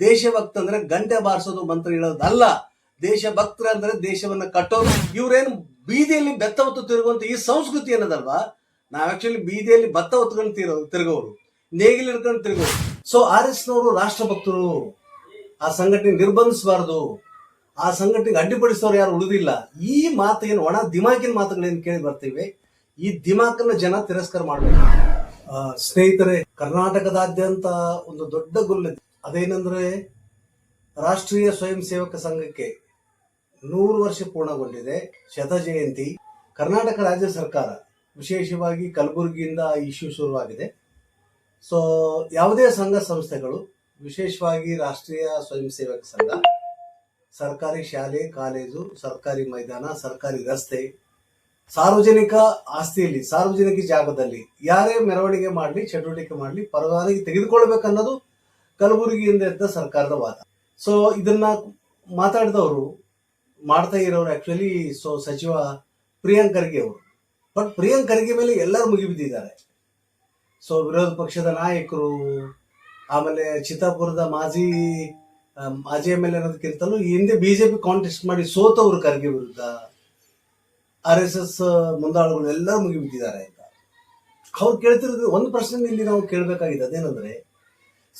ದೇಶಭಕ್ತ ಅಂದ್ರೆ ಗಂಟೆ ಬಾರಿಸೋದು ಮಂತ್ರ ಹೇಳೋದಲ್ಲ. ದೇಶಭಕ್ತರ ಅಂದ್ರೆ ದೇಶವನ್ನ ಕಟ್ಟೋದು. ಇವ್ರೇನು ಬೀದಿಯಲ್ಲಿ ಬೆತ್ತ ಹೊತ್ತು ತಿರುಗುವಂತ ಈ ಸಂಸ್ಕೃತಿ ಏನದಲ್ವಾ? ನಾವ್ ಆಕ್ಚುಲಿ ಬೀದಿಯಲ್ಲಿ ಭತ್ತ ಹೊತ್ಕೊಂಡು ತಿರೋ, ತಿರುಗೋರು. ನೇಗಿಲು ಹಿಡ್ಕೊಂಡು ತಿರುಗೋರು. ಸೊ ಆರ್ ಎಸ್ ನವರು ರಾಷ್ಟ್ರಭಕ್ತರು. ಆ ಸಂಘಟನೆ ನಿರ್ಬಂಧಿಸಬಾರದು. ಆ ಸಂಘಟನೆಗೆ ಅಡ್ಡಿಪಡಿಸೋರು ಯಾರು ಉಳಿದಿಲ್ಲ. ಈ ಮಾತು ಏನು ಒಣ ದಿಮಾಕಿನ ಮಾತುಗಳೇನು ಕೇಳಿ ಬರ್ತೀವಿ? ಈ ದಿಮಾಕನ್ನ ಜನ ತಿರಸ್ಕಾರ ಮಾಡಬೇಕು. ಸ್ನೇಹಿತರೆ, ಕರ್ನಾಟಕದಾದ್ಯಂತ ಒಂದು ದೊಡ್ಡ ಗುಲ್ಲೆ ಅದೇನೆಂದ್ರೆ ರಾಷ್ಟ್ರೀಯ ಸ್ವಯಂ ಸೇವಕ ಸಂಘಕ್ಕೆ ನೂರು ವರ್ಷ ಪೂರ್ಣಗೊಂಡಿದೆ ಶತ ಜಯಂತಿ. ಕರ್ನಾಟಕ ರಾಜ್ಯ ಸರ್ಕಾರ ವಿಶೇಷವಾಗಿ ಕಲಬುರಗಿಯಿಂದ ಇಶ್ಯೂ ಶುರುವಾಗಿದೆ. ಸೊ ಯಾವುದೇ ಸಂಘ ಸಂಸ್ಥೆಗಳು, ವಿಶೇಷವಾಗಿ ರಾಷ್ಟ್ರೀಯ ಸ್ವಯಂ ಸೇವಕ ಸಂಘ, ಸರ್ಕಾರಿ ಶಾಲೆ, ಕಾಲೇಜು, ಸರ್ಕಾರಿ ಮೈದಾನ, ಸರ್ಕಾರಿ ರಸ್ತೆ, ಸಾರ್ವಜನಿಕ ಆಸ್ತಿಯಲ್ಲಿ, ಸಾರ್ವಜನಿಕ ಜಾಗದಲ್ಲಿ ಯಾರೇ ಮೆರವಣಿಗೆ ಮಾಡಲಿ, ಚಟುವಟಿಕೆ ಮಾಡಲಿ ಪರವಾನಗಿ ತೆಗೆದುಕೊಳ್ಬೇಕನ್ನೋದು ಕಲಬುರಗಿಯಿಂದ ಎದ್ದ ಸರ್ಕಾರದ ವಾದ. ಸೊ ಇದನ್ನ ಮಾತಾಡಿದವರು, ಮಾಡ್ತಾ ಇರೋರು ಆಕ್ಚುಲಿ ಸೊ ಸಚಿವ ಪ್ರಿಯಾಂಕ್ ಖರ್ಗೆ ಅವರು. ಬಟ್ ಪ್ರಿಯಾಂಕ್ ಖರ್ಗೆ ಮೇಲೆ ಎಲ್ಲರೂ ಮುಗಿಬಿದ್ದಿದ್ದಾರೆ ಸೊ ವಿರೋಧ ಪಕ್ಷದ ನಾಯಕರು, ಆಮೇಲೆ ಚಿತ್ತಾಪುರದ ಮಾಜಿ ಮಾಜಿ ಎಂ ಎಲ್ ಅನ್ನೋದಕ್ಕಿಂತಲೂ ಈ ಹಿಂದೆ ಬಿಜೆಪಿ ಕಾಂಟೆಸ್ಟ್ ಮಾಡಿ ಸೋತವರು ಖರ್ಗೆ ವಿರುದ್ಧ, ಆರ್ ಎಸ್ ಎಸ್ ಮುಂದಾಳುಗಳು ಎಲ್ಲರೂ ಮುಗಿಬಿದ್ದಿದ್ದಾರೆ ಅಂತ. ಅವ್ರು ಕೇಳ್ತಿರೋದು, ಒಂದು ಪ್ರಶ್ನೆ ಇಲ್ಲಿ ನಾವು ಕೇಳಬೇಕಾಗಿದೆ ಅದೇನಂದ್ರೆ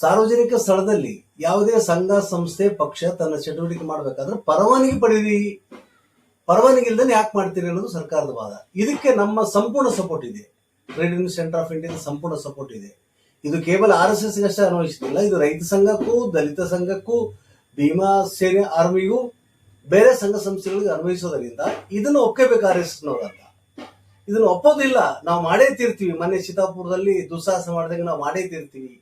ಸಾರ್ವಜನಿಕ ಸ್ಥಳದಲ್ಲಿ ಯಾವುದೇ ಸಂಘ, ಸಂಸ್ಥೆ, ಪಕ್ಷ ತನ್ನ ಚಟುವಟಿಕೆ ಮಾಡಬೇಕಾದ್ರೆ ಪರವಾನಗಿ ಪಡೀರಿ ಪರವಾನಗಿ ಇಲ್ಲದೆ ಯಾಕೆ ಮಾಡ್ತೀರಿ ಅನ್ನೋದು ಸರ್ಕಾರದ ವಾದ. ಇದಕ್ಕೆ ನಮ್ಮ ಸಂಪೂರ್ಣ ಸಪೋರ್ಟ್ ಇದೆ. ಟ್ರೇಡ್ ಯೂನಿಯನ್ ಸೆಂಟರ್ ಆಫ್ ಇಂಡಿಯಾದ ಸಂಪೂರ್ಣ ಸಪೋರ್ಟ್ ಇದೆ. ಇದು ಕೇವಲ ಆರ್ ಎಸ್ ಎಸ್ ಅಷ್ಟೇ ಅನ್ವಯಿಸುತ್ತಿಲ್ಲ ಇದು ರೈತ ಸಂಘಕ್ಕೂ, ದಲಿತ ಸಂಘಕ್ಕೂ, ಭೀಮಾ, ಸೇನೆ, ಆರ್ಮಿಗೂ, ಬೇರೆ ಸಂಘ ಸಂಸ್ಥೆಗಳಿಗೆ ಅನ್ವಯಿಸೋದರಿಂದ ಇದನ್ನು ಒಕ್ಕೇಬೇಕು ಆರ್ ಎಸ್ ಅಂತ. ಇದನ್ನು ಒಪ್ಪೋದಿಲ್ಲ, ನಾವು ಮಾಡೇ ತೀರ್ತೀವಿ. ಮೊನ್ನೆ ಚಿತ್ತಾಪುರದಲ್ಲಿ ದುಸ್ಸಾಹಸ ಮಾಡಿದಾಗ ನಾವು ಮಾಡೇ ತೀರ್ತೀವಿ.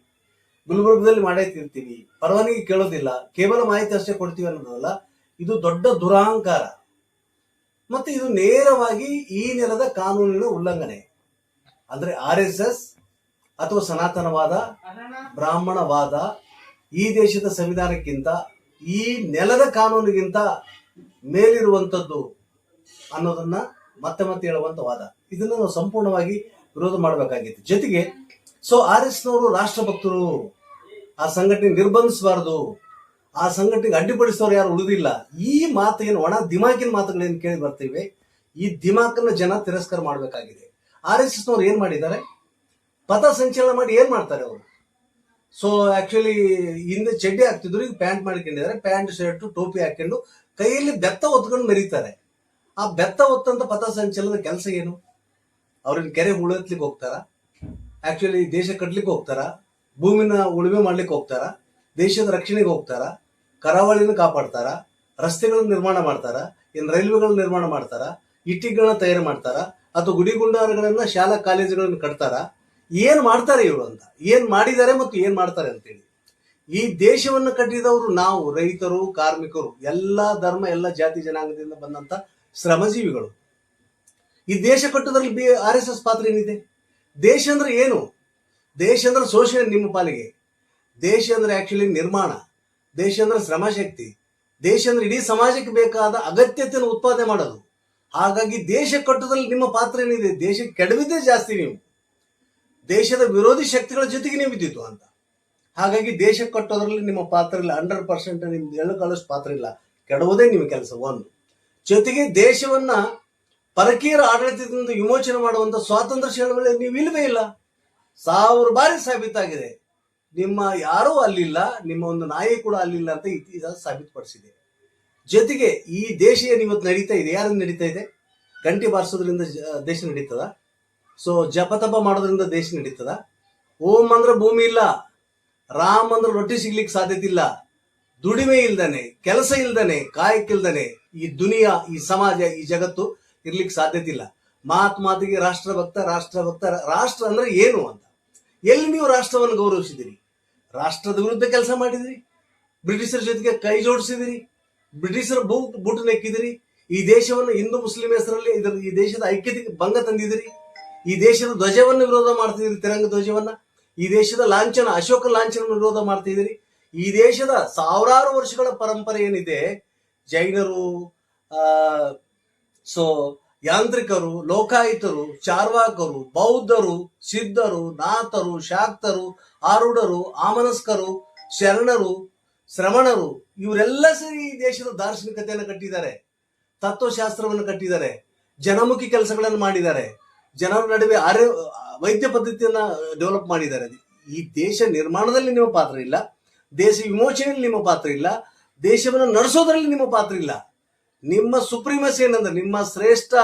ಗುಲ್ಬರ್ಗದಲ್ಲಿ ಮಾಡೇ ತಿರ್ತೀವಿ ಪರವಾನಗಿ ಕೇಳೋದಿಲ್ಲ. ಕೇವಲ ಮಾಹಿತಿ ಅಷ್ಟೇ ಕೊಡ್ತೀವಿ ಅನ್ನೋದಲ್ಲ, ಇದು ದೊಡ್ಡ ದುರಹಂಕಾರ. ಮತ್ತೆ ಇದು ನೇರವಾಗಿ ಈ ನೆಲದ ಕಾನೂನಿನ ಉಲ್ಲಂಘನೆ. ಅಂದ್ರೆ ಆರ್ ಎಸ್ ಎಸ್ ಅಥವಾ ಸನಾತನವಾದ, ಬ್ರಾಹ್ಮಣವಾದ ಈ ದೇಶದ ಸಂವಿಧಾನಕ್ಕಿಂತ, ಈ ನೆಲದ ಕಾನೂನಿಗಿಂತ ಮೇಲಿರುವಂತದ್ದು ಅನ್ನೋದನ್ನ ಮತ್ತೆ ಮತ್ತೆ ಹೇಳುವಂತ ವಾದ. ಇದನ್ನ ನಾವು ಸಂಪೂರ್ಣವಾಗಿ ವಿರೋಧ ಮಾಡಬೇಕಾಗಿತ್ತು. ಜೊತೆಗೆ ಸೊ ಆರ್ ಎಸ್ನವರು ರಾಷ್ಟ್ರಭಕ್ತರು. ಆ ಸಂಘಟನೆ ನಿರ್ಬಂಧಿಸಬಾರದು, ಆ ಸಂಘಟನೆಗೆ ಅಡ್ಡಿಪಡಿಸೋರು ಯಾರು ಉಳಿದಿಲ್ಲ. ಈ ಮಾತು ಏನು ಒಣ ದಿಮಾಕಿನ ಮಾತುಗಳೇನು ಕೇಳಿ ಬರ್ತೀವಿ? ಈ ದಿಮಾಕನ್ನ ಜನ ತಿರಸ್ಕಾರ ಮಾಡಬೇಕಾಗಿದೆ. ಆರ್ ಎಸ್ ಎಸ್ ಏನು ಮಾಡಿದ್ದಾರೆ? ಪಥ ಸಂಚಲನ ಮಾಡಿ ಏನು ಮಾಡ್ತಾರೆ ಅವರು? ಸೊ ಆಕ್ಚುಲಿ ಹಿಂದೆ ಚಡ್ಡಿ ಹಾಕ್ತಿದ್ರು, ಈಗ ಪ್ಯಾಂಟ್ ಮಾಡ್ಕೊಂಡಿದ್ದಾರೆ. ಪ್ಯಾಂಟ್, ಶರ್ಟ್, ಟೋಪಿ ಹಾಕೊಂಡು ಕೈಯಲ್ಲಿ ಬೆತ್ತ ಒತ್ಕೊಂಡು ಮೆರೀತಾರೆ. ಆ ಬೆತ್ತ ಒತ್ತಂತ ಪಥ ಸಂಚಲನದ ಕೆಲಸ ಏನು? ಅವ್ರನ್ನ ಕೆರೆ ಉಳಿಸ್ಲಿಕ್ಕೆ ಹೋಗ್ತಾರ? ಆಕ್ಚುಲಿ ದೇಶ ಕಟ್ಲಿಕ್ಕೆ ಹೋಗ್ತಾರ? ಭೂಮಿನ ಉಳುಮೆ ಮಾಡ್ಲಿಕ್ಕೆ ಹೋಗ್ತಾರ, ದೇಶದ ರಕ್ಷಣೆಗೆ ಹೋಗ್ತಾರ ಕರಾವಳಿನ ಕಾಪಾಡ್ತಾರ, ರಸ್ತೆಗಳನ್ನ ನಿರ್ಮಾಣ ಮಾಡ್ತಾರ ಏನ್ ರೈಲ್ವೆಗಳನ್ನ ನಿರ್ಮಾಣ ಮಾಡ್ತಾರ, ಇಟ್ಟಿಗೆಗಳನ್ನ ತಯಾರು ಮಾಡ್ತಾರ, ಅಥವಾ ಗುಡಿಗುಂಡಾರಗಳನ್ನ ಶಾಲಾ ಕಾಲೇಜುಗಳನ್ನ ಕಟ್ತಾರ, ಏನ್ ಮಾಡ್ತಾರೆ ಇವರು ಅಂತ, ಏನ್ ಮಾಡಿದ್ದಾರೆ ಮತ್ತು ಏನ್ ಮಾಡ್ತಾರೆ ಅಂತೇಳಿ. ಈ ದೇಶವನ್ನು ಕಟ್ಟಿದವರು ನಾವು, ರೈತರು, ಕಾರ್ಮಿಕರು, ಎಲ್ಲಾ ಧರ್ಮ, ಎಲ್ಲ ಜಾತಿ ಜನಾಂಗದಿಂದ ಬಂದಂತ ಶ್ರಮಜೀವಿಗಳು. ಈ ದೇಶ ಕಟ್ಟೋದ್ರಲ್ಲಿ ಬಿ ಆರ್ ಎಸ್ ಎಸ್ ಪಾತ್ರ ಏನಿದೆ? ದೇಶ ಅಂದ್ರೆ ಏನು? ದೇಶ ಅಂದ್ರೆ ಸೋಷಿಯಲ್ ನಿಮ್ಮ ಪಾಲಿಗೆ. ದೇಶ ಅಂದ್ರೆ ಆಕ್ಚುಲಿ ನಿರ್ಮಾಣ. ದೇಶ ಅಂದ್ರೆ ಶ್ರಮಶಕ್ತಿ. ದೇಶ ಅಂದ್ರೆ ಇಡೀ ಸಮಾಜಕ್ಕೆ ಬೇಕಾದ ಅಗತ್ಯತೆಯನ್ನು ಉತ್ಪಾದನೆ ಮಾಡೋದು. ಹಾಗಾಗಿ ದೇಶ ಕಟ್ಟೋದ್ರಲ್ಲಿ ನಿಮ್ಮ ಪಾತ್ರ ಏನಿದೆ? ದೇಶ ಕೆಡವಿದ್ದೇ ಜಾಸ್ತಿ ನೀವು. ದೇಶದ ವಿರೋಧಿ ಶಕ್ತಿಗಳ ಜೊತೆಗೆ ನೀವು ಇದ್ದಿದ್ದು ಅಂತ. ಹಾಗಾಗಿ ದೇಶ ಕಟ್ಟೋದ್ರಲ್ಲಿ ನಿಮ್ಮ ಪಾತ್ರ ಇಲ್ಲ. ಹಂಡ್ರೆಡ್ ಪರ್ಸೆಂಟ್ ನಿಮ್ದು ಎಳ್ಳು ಕಳಿಸ್ ಪಾತ್ರ ಇಲ್ಲ. ಕೆಡುವುದೇ ನಿಮ್ಮ ಕೆಲಸ, ಒಂದು. ಜೊತೆಗೆ ದೇಶವನ್ನ ಪರಕೀಯರ ಆಡಳಿತದಿಂದ ವಿಮೋಚನೆ ಮಾಡುವಂತ ಸ್ವಾತಂತ್ರ್ಯ ಚಳವಳಿ ನೀವು ಇಲ್ಲವೇ ಇಲ್ಲ. ಸಾವಿರ ಬಾರಿ ಸಾಬೀತಾಗಿದೆ. ನಿಮ್ಮ ಯಾರೂ ಅಲ್ಲಿಲ್ಲ, ನಿಮ್ಮ ಒಂದು ನಾಯಿ ಕೂಡ ಅಲ್ಲಿಲ್ಲ ಅಂತ ಇತಿಹಾಸ ಸಾಬೀತುಪಡಿಸಿದೆ. ಜೊತೆಗೆ ಈ ದೇಶ ಏನು ಇವತ್ತು ನಡೀತಾ ಇದೆ. ಯಾರನ್ನು ನಡೀತಾ ಇದೆ? ಗಂಟೆ ಬಾರಿಸೋದ್ರಿಂದ ದೇಶ ನಡೀತದ? ಸೊ, ಜಪತಪ ಮಾಡೋದ್ರಿಂದ ದೇಶ ನಡೀತದ? ಓಂ ಅಂದ್ರೆ ಭೂಮಿ ಇಲ್ಲ. ರಾಮ್ ಅಂದ್ರೆ ರೊಟ್ಟಿ ಸಿಗ್ಲಿಕ್ಕೆ ಸಾಧ್ಯತೆ ಇಲ್ಲ. ದುಡಿಮೆ ಇಲ್ದನೆ, ಕೆಲಸ ಇಲ್ದನೆ ಕಾಯಕ್ಕಿಲ್ದಾನೆ ಈ ದುನಿಯಾ, ಈ ಸಮಾಜ, ಈ ಜಗತ್ತು ಇರ್ಲಿಕ್ಕೆ ಸಾಧ್ಯತೆ ಇಲ್ಲ. ಮಾತು ಮಾತಿಗೆ ರಾಷ್ಟ್ರ ಭಕ್ತ ರಾಷ್ಟ್ರ ಅಂದ್ರೆ ಏನು ಅಂತ? ಎಲ್ಲಿ ನೀವು ರಾಷ್ಟ್ರವನ್ನು ಗೌರವಿಸಿದಿರಿ? ರಾಷ್ಟ್ರದ ವಿರುದ್ಧ ಕೆಲಸ ಮಾಡಿದಿರಿ? ಬ್ರಿಟಿಷರ ಜೊತೆಗೆ ಕೈ ಜೋಡಿಸಿದಿರಿ? ಬ್ರಿಟಿಷರ ಬೂಟ್ ಬೂಟು ನೆಕ್ಕಿದಿರಿ? ಈ ದೇಶವನ್ನು ಹಿಂದೂ ಮುಸ್ಲಿಂ ಹೆಸರಲ್ಲಿ ಇದರ, ಈ ದೇಶದ ಐಕ್ಯತೆಗೆ ಭಂಗ ತಂದಿದಿರಿ? ಈ ದೇಶದ ಧ್ವಜವನ್ನು ವಿರೋಧ ಮಾಡ್ತಿದಿರಿ, ತಿರಂಗ ಧ್ವಜವನ್ನ? ಈ ದೇಶದ ಲಾಂಛನ, ಅಶೋಕ ಲಾಂಛನ ವಿರೋಧ ಮಾಡ್ತಿದ್ದೀರಿ ಈ ದೇಶದ ಸಾವಿರಾರು ವರ್ಷಗಳ ಪರಂಪರೆ ಏನಿದೆ? ಜೈನರು ಸೊ ಯಾಂತ್ರಿಕರು, ಲೋಕಾಯಿತರು, ಚಾರ್ವಾಕರು, ಬೌದ್ಧರು, ಸಿದ್ಧರು, ನಾಥರು, ಶಾಕ್ತರು ಆರುಢರು ಆಮನಸ್ಕರು ಶರಣರು ಶ್ರಮಣರು ಇವರೆಲ್ಲ ಸೇರಿ ಈ ದೇಶದ ದಾರ್ಶನಿಕತೆಯನ್ನು ಕಟ್ಟಿದ್ದಾರೆ. ತತ್ವಶಾಸ್ತ್ರವನ್ನು ಕಟ್ಟಿದ್ದಾರೆ. ಜನಮುಖಿ ಕೆಲಸಗಳನ್ನು ಮಾಡಿದ್ದಾರೆ. ಜನರ ನಡುವೆ ಆರ್ಯ ವೈದ್ಯ ಪದ್ಧತಿಯನ್ನ ಡೆವಲಪ್ ಮಾಡಿದ್ದಾರೆ. ಈ ದೇಶ ನಿರ್ಮಾಣದಲ್ಲಿ ನಿಮ್ಮ ಪಾತ್ರ ಇಲ್ಲ. ದೇಶ ವಿಮೋಚನೆಯಲ್ಲಿ ನಿಮ್ಮ ಪಾತ್ರ ಇಲ್ಲ. ದೇಶವನ್ನು ನಡೆಸೋದ್ರಲ್ಲಿ ನಿಮ್ಮ ಪಾತ್ರ ಇಲ್ಲ. ನಿಮ್ಮ ಸುಪ್ರೀಮಸಿ ಏನಂದ್ರೆ, ನಿಮ್ಮ ಶ್ರೇಷ್ಠ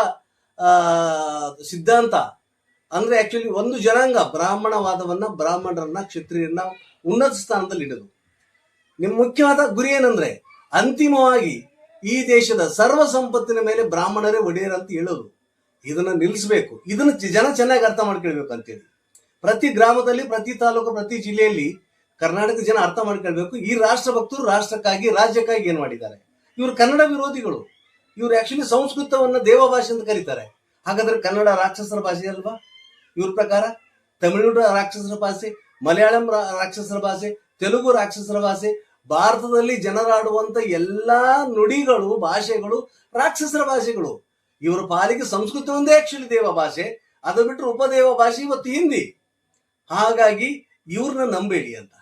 ಸಿದ್ಧಾಂತ, ಅಂದ್ರೆ ಆಕ್ಚುಲಿ ಒಂದು ಜನಾಂಗ ಬ್ರಾಹ್ಮಣವಾದವನ್ನ ಬ್ರಾಹ್ಮಣರನ್ನ ಕ್ಷತ್ರಿಯರನ್ನ ಉನ್ನತ ಸ್ಥಾನದಲ್ಲಿ ಇಡೋದು. ನಿಮ್ಮ ಮುಖ್ಯವಾದ ಗುರಿ ಏನಂದ್ರೆ, ಅಂತಿಮವಾಗಿ ಈ ದೇಶದ ಸರ್ವ ಸಂಪತ್ತಿನ ಮೇಲೆ ಬ್ರಾಹ್ಮಣರೇ ಒಡೆಯರ್ ಅಂತ ಹೇಳೋದು. ಇದನ್ನ ನಿಲ್ಲಿಸಬೇಕು ಇದನ್ನ ಜನ ಚೆನ್ನಾಗಿ ಅರ್ಥ ಮಾಡ್ಕೊಳ್ಬೇಕು ಅಂತೇಳಿ. ಪ್ರತಿ ಗ್ರಾಮದಲ್ಲಿ, ಪ್ರತಿ ತಾಲೂಕು, ಪ್ರತಿ ಜಿಲ್ಲೆಯಲ್ಲಿ ಕರ್ನಾಟಕ ಜನ ಅರ್ಥ ಮಾಡ್ಕೊಳ್ಬೇಕು. ಈ ರಾಷ್ಟ್ರ ಭಕ್ತರು ರಾಷ್ಟ್ರಕ್ಕಾಗಿ, ರಾಜ್ಯಕ್ಕಾಗಿ ಏನ್ ಮಾಡಿದ್ದಾರೆ? ಇವರು ಕನ್ನಡ ವಿರೋಧಿಗಳು. ಇವರು ಆಕ್ಚುಲಿ ಸಂಸ್ಕೃತವನ್ನ ದೇವ ಭಾಷೆ ಅಂತ ಕರೀತಾರೆ. ಹಾಗಾದ್ರೆ ಕನ್ನಡ ರಾಕ್ಷಸರ ಭಾಷೆ ಅಲ್ವಾ? ಇವ್ರ ಪ್ರಕಾರ? ತಮಿಳುನಾಡು ರಾಕ್ಷಸರ ಭಾಷೆ, ಮಲಯಾಳಂ ರಾಕ್ಷಸರ ಭಾಷೆ, ತೆಲುಗು ರಾಕ್ಷಸರ ಭಾಷೆ, ಭಾರತದಲ್ಲಿ ಜನರಾಡುವಂತ ಎಲ್ಲಾ ನುಡಿಗಳು, ಭಾಷೆಗಳು ರಾಕ್ಷಸರ ಭಾಷೆಗಳು. ಇವರ ಪಾಲಿಗೆ ಸಂಸ್ಕೃತ ಒಂದೇ ಆಕ್ಚುಲಿ ದೇವ ಭಾಷೆ, ಅದು ಬಿಟ್ಟರೆ ಉಪದೇವ ಭಾಷೆ ಇವತ್ತು ಹಿಂದಿ. ಹಾಗಾಗಿ ಇವ್ರನ್ನ ನಂಬೇಡಿ ಅಂತ.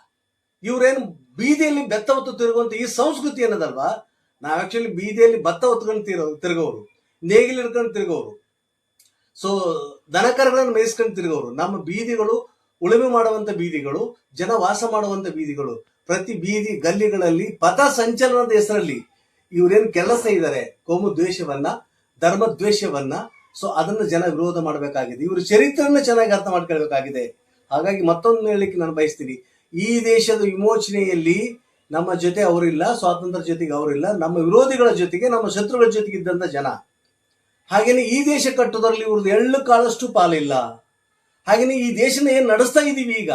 ಇವ್ರೇನು ಬೀದಿಯಲ್ಲಿ ಬೆತ್ತ ಹೊತ್ತು ತಿರುಗುವಂತ ಈ ಸಂಸ್ಕೃತಿ ಅನ್ನೋದಲ್ವಾ ನಾವ್ ಆಕ್ಚುಲಿ ಬೀದಿಯಲ್ಲಿ ಭತ್ತ ಹೊತ್ಕೊಂಡು ತಿರೋ, ತಿರುಗೋರು. ನೇಗಿಲು ಹಿಡ್ಕೊಂಡು ತಿರುಗೋರು. ಸೊ ದನಕರಗಳನ್ನು ಮೇಯಿಸ್ಕೊಂಡು ತಿರುಗೋರು. ನಮ್ಮ ಬೀದಿಗಳು ಉಳುಮೆ ಮಾಡುವಂತ ಬೀದಿಗಳು, ಜನ ವಾಸ ಮಾಡುವಂತ ಬೀದಿಗಳು. ಪ್ರತಿ ಬೀದಿ ಗಲ್ಲಿಗಳಲ್ಲಿ ಪಥ ಸಂಚಲನದ ಹೆಸರಲ್ಲಿ ಇವರೇನು ಕೆಲಸ ಇದ್ದಾರೆ ಕೋಮು ದ್ವೇಷವನ್ನ, ಧರ್ಮ ದ್ವೇಷವನ್ನ. ಸೊ ಅದನ್ನ ಜನ ವಿರೋಧ ಮಾಡಬೇಕಾಗಿದೆ. ಇವರು ಚರಿತ್ರೆಯನ್ನು ಚೆನ್ನಾಗಿ ಅರ್ಥ ಮಾಡ್ಕೊಳ್ಬೇಕಾಗಿದೆ. ಹಾಗಾಗಿ ಮತ್ತೊಂದು ಹೇಳಲಿಕ್ಕೆ ನಾನು ಬಯಸ್ತೀನಿ. ಈ ದೇಶದ ವಿಮೋಚನೆಯಲ್ಲಿ ನಮ್ಮ ಜೊತೆ ಅವರಿಲ್ಲ ಸ್ವಾತಂತ್ರ್ಯ ಜೊತೆಗೆ ಅವರಿಲ್ಲ ನಮ್ಮ ವಿರೋಧಿಗಳ ಜೊತೆಗೆ ನಮ್ಮ ಶತ್ರುಗಳ ಜೊತೆಗೆ ಇದ್ದಂತ ಜನ. ಹಾಗೇನೆ ಈ ದೇಶ ಕಟ್ಟೋದ್ರಲ್ಲಿ ಇವ್ರದ್ದು ಎಳ್ಳು ಕಾಳಷ್ಟು ಪಾಲಿಲ್ಲ. ಹಾಗೇನೆ ಈ ದೇಶನ ಏನು ನಡೆಸ್ತಾ ಇದೀವಿ ಈಗ?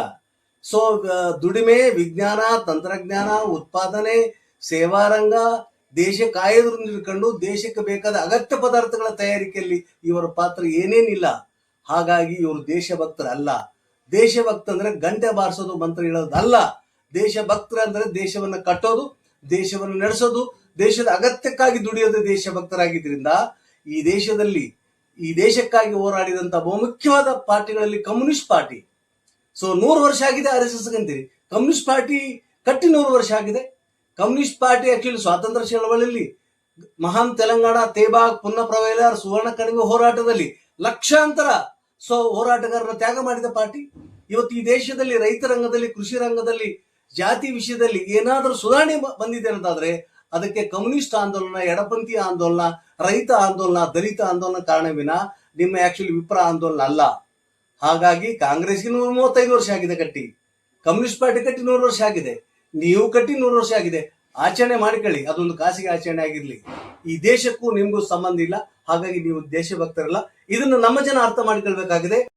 ಸೊ ದುಡಿಮೆ, ವಿಜ್ಞಾನ, ತಂತ್ರಜ್ಞಾನ, ಉತ್ಪಾದನೆ ಸೇವಾರಂಗ ದೇಶ ಕಾಯೋದ್ರಿಂದ ನಿಲ್ಕೊಂಡು ದೇಶಕ್ಕೆ ಬೇಕಾದ ಅಗತ್ಯ ಪದಾರ್ಥಗಳ ತಯಾರಿಕೆಯಲ್ಲಿ ಇವರ ಪಾತ್ರ ಏನೇನಿಲ್ಲ. ಹಾಗಾಗಿ ಇವರು ದೇಶಭಕ್ತರಲ್ಲ. ದೇಶಭಕ್ತ ಅಂದ್ರೆ ಗಂಟೆ ಬಾರಿಸೋದು ಮಂತ್ರ ಹೇಳೋದು ಅಲ್ಲ ದೇಶಭಕ್ತರ ಅಂದ್ರೆ ದೇಶವನ್ನ ಕಟ್ಟೋದು, ದೇಶವನ್ನು ನಡೆಸೋದು, ದೇಶದ ಅಗತ್ಯಕ್ಕಾಗಿ ದುಡಿಯೋದು ದೇಶಭಕ್ತರಾಗಿದ್ರಿಂದ ಈ ದೇಶದಲ್ಲಿ, ಈ ದೇಶಕ್ಕಾಗಿ ಹೋರಾಡಿದಂತ ಬಹುಮುಖ್ಯವಾದ ಪಾರ್ಟಿಗಳಲ್ಲಿ ಕಮ್ಯುನಿಸ್ಟ್ ಪಾರ್ಟಿ. ಸೊ ನೂರು ವರ್ಷ ಆಗಿದೆ ಆರ್ ಎಸ್ ಕಮ್ಯುನಿಸ್ಟ್ ಪಾರ್ಟಿ ಕಟ್ಟಿ ನೂರು ವರ್ಷ ಆಗಿದೆ. ಕಮ್ಯುನಿಸ್ಟ್ ಪಾರ್ಟಿ ಆಕ್ಚುಲಿ ಸ್ವಾತಂತ್ರ್ಯ ಚಳವಳಿಯಲ್ಲಿ ಮಹಾನ್ ತೆಲಂಗಾಣ, ತೇಬಾಗ್ ಪುನ್ನ ಪ್ರವೇಲಾರ್ ಸುವರ್ಣ ಕಣಿವೆ ಹೋರಾಟದಲ್ಲಿ ಲಕ್ಷಾಂತರ ಸೊ ಹೋರಾಟಗಾರರ ತ್ಯಾಗ ಮಾಡಿದ ಪಾರ್ಟಿ. ಇವತ್ತು ಈ ದೇಶದಲ್ಲಿ ರೈತರಂಗದಲ್ಲಿ ಕೃಷಿ ರಂಗದಲ್ಲಿ ಜಾತಿ ವಿಷಯದಲ್ಲಿ ಏನಾದರೂ ಸುಧಾರಣೆ ಬಂದಿದೆ ಅಂತಾದ್ರೆ ಅದಕ್ಕೆ ಕಮ್ಯುನಿಸ್ಟ್ ಆಂದೋಲನ ಎಡಪಂಥಿ ಆಂದೋಲನ, ರೈತ ಆಂದೋಲನ, ದಲಿತ ಆಂದೋಲನ ಕಾರಣವಿನ ನಿಮ್ಮ ಆಕ್ಚುಲಿ ವಿಪ್ರ ಆಂದೋಲನ ಅಲ್ಲ. ಹಾಗಾಗಿ ಕಾಂಗ್ರೆಸ್ಗೆ ನೂರ ಮೂವತ್ತೈದು ವರ್ಷ ಆಗಿದೆ ಕಟ್ಟಿ. ಕಮ್ಯುನಿಸ್ಟ್ ಪಾರ್ಟಿ ಕಟ್ಟಿ ನೂರು ವರ್ಷ ಆಗಿದೆ. ನೀವು ಕಟ್ಟಿ ನೂರು ವರ್ಷ ಆಗಿದೆ. ಆಚರಣೆ ಮಾಡಿಕೊಳ್ಳಿ. ಅದೊಂದು ಖಾಸಗಿ ಆಚರಣೆ ಆಗಿರ್ಲಿ. ಈ ದೇಶಕ್ಕೂ ನಿಮಗೂ ಸಂಬಂಧ ಇಲ್ಲ. ಹಾಗಾಗಿ ನೀವು ದೇಶಭಕ್ತರಲ್ಲ. ಇದನ್ನು ನಮ್ಮ ಜನ ಅರ್ಥ ಮಾಡಿಕೊಳ್ಬೇಕಾಗಿದೆ.